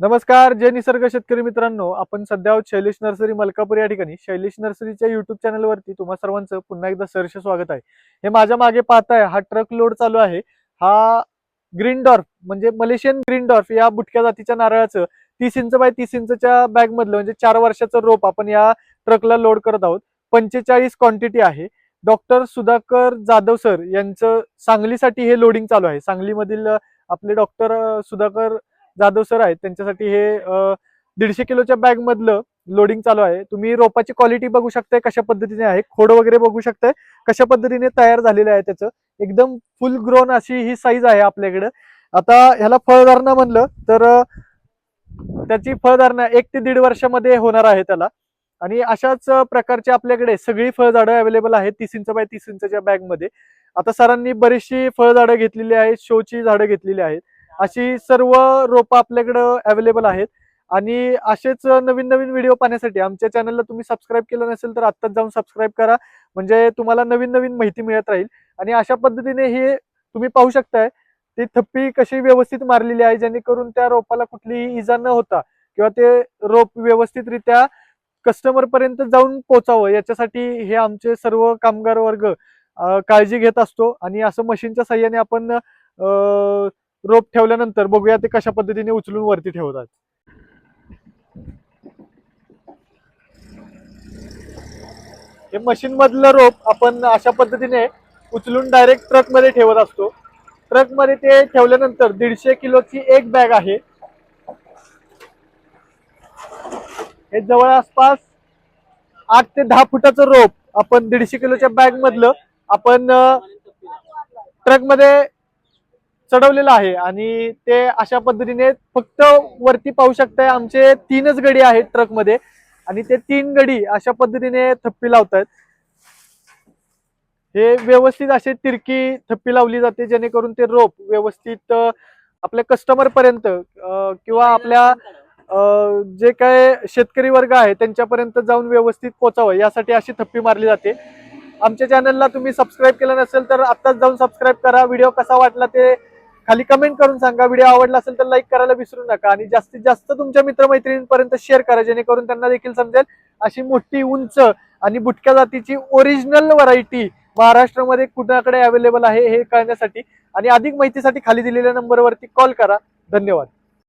नमस्कार जय निसर्ग शेतकरी मित्रांनो. आपण सध्या आहोत शैलेश नर्सरी मलकापूर या ठिकाणी. शैलेश नर्सरीच्या युट्यूब चॅनलवरती तुम्हा सर्वांचं पुन्हा एकदा सहर्ष स्वागत आहे. हे माझ्या मागे पाहताय हा ट्रक लोड चालू आहे. हा ग्रीन डॉर्फ म्हणजे मलेशियन ग्रीन डॉर्फ या बुटक्या जातीच्या नारळाचं तीस इंच बाय तीस इंचच्या बॅग मधलं म्हणजे चार वर्षाचं रोप आपण या ट्रकला लोड करत आहोत. पंचेचाळीस क्वांटिटी आहे. डॉक्टर सुधाकर जाधव सर यांचं सांगलीसाठी हे लोडिंग चालू आहे. सांगलीमधील आपले डॉक्टर सुधाकर जाधव सर आहेत त्यांच्यासाठी हे दीडशे किलोच्या बॅग मधलं लोडिंग चालू आहे. तुम्ही रोपाची क्वालिटी बघू शकताय कशा पद्धतीने आहे खोड वगैरे बघू शकताय कशा पद्धतीने तयार झालेलं आहे त्याचं. एकदम फुल ग्रोन अशी ही साईज आहे आपल्याकडे. आता ह्याला फळधारणा म्हणलं तर त्याची फळधारणा एक ते दीड वर्षामध्ये होणार आहे त्याला. आणि अशाच प्रकारचे आपल्याकडे सगळी फळझाडं अवेलेबल आहेत तीस इंच बाय तीस इंचच्या बॅगमध्ये. आता सरांनी बरीचशी फळझाडं घेतलेली आहेत शोची झाडं घेतलेली आहेत. अशी सर्व रोपं आपल्याकडं अवेलेबल आहेत. आणि असेच नवीन नवीन व्हिडिओ पाहण्यासाठी आमच्या चॅनलला तुम्ही सबस्क्राईब केलं नसेल तर आत्ताच जाऊन सबस्क्राईब करा. म्हणजे तुम्हाला नवीन नवीन माहिती मिळत राहील. आणि अशा पद्धतीने हे तुम्ही पाहू शकताय. ती थप्पी कशी व्यवस्थित मारलेली आहे जेणेकरून त्या रोपाला कुठलीही इजा न होता किंवा ते रोप व्यवस्थितरित्या कस्टमर पर्यंत जाऊन पोचावं याच्यासाठी हे आमचे सर्व कामगार वर्ग काळजी घेत असतो. आणि असं मशीनच्या साह्याने आपण रोप ठेवल्यानंतर बघूया ते कशा पद्धतीने उचलून वरती ठेवतात. हे मशीन मधलं रोप आपण अशा पद्धतीने उचलून डायरेक्ट ट्रकमध्ये ठेवत असतो. ट्रकमध्ये ते ठेवल्यानंतर दीडशे किलोची एक बॅग आहे. हे जवळ आसपास आठ ते दहा फुटाचं रोप आपण दीडशे किलोच्या बॅग मधलं आपण ट्रकमध्ये चढवलेलं आहे. आणि ते अशा पद्धतीने फक्त वरती पाहू शकताय आमचे तीनच गडी आहेत ट्रकमध्ये. आणि ते तीन गडी अशा पद्धतीने थप्पी लावतायत. हे व्यवस्थित असे तिरकी थप्पी लावली जाते जेणेकरून ते रोप व्यवस्थित आपल्या कस्टमर पर्यंत किंवा आपल्या जे काय शेतकरी वर्ग आहे त्यांच्यापर्यंत जाऊन व्यवस्थित पोचावं. यासाठी अशी थप्पी मारली जाते. आमच्या चॅनलला तुम्ही सबस्क्राईब केलं नसेल तर आत्ताच जाऊन सबस्क्राईब करा. व्हिडिओ कसा वाटला ते खाली कमेंट करून सांगा. व्हिडिओ आवडला असेल तर लाईक करायला विसरू नका. आणि जास्तीत जास्त तुमच्या मित्रमैत्रिणींपर्यंत शेअर करा जेणेकरून त्यांना देखील समजेल अशी मोठी उंच आणि बुटक्या जातीची ओरिजिनल व्हरायटी महाराष्ट्रामध्ये कुणाकडे अवेलेबल आहे हे कळण्यासाठी. आणि अधिक माहितीसाठी खाली दिलेल्या नंबरवरती कॉल करा. धन्यवाद.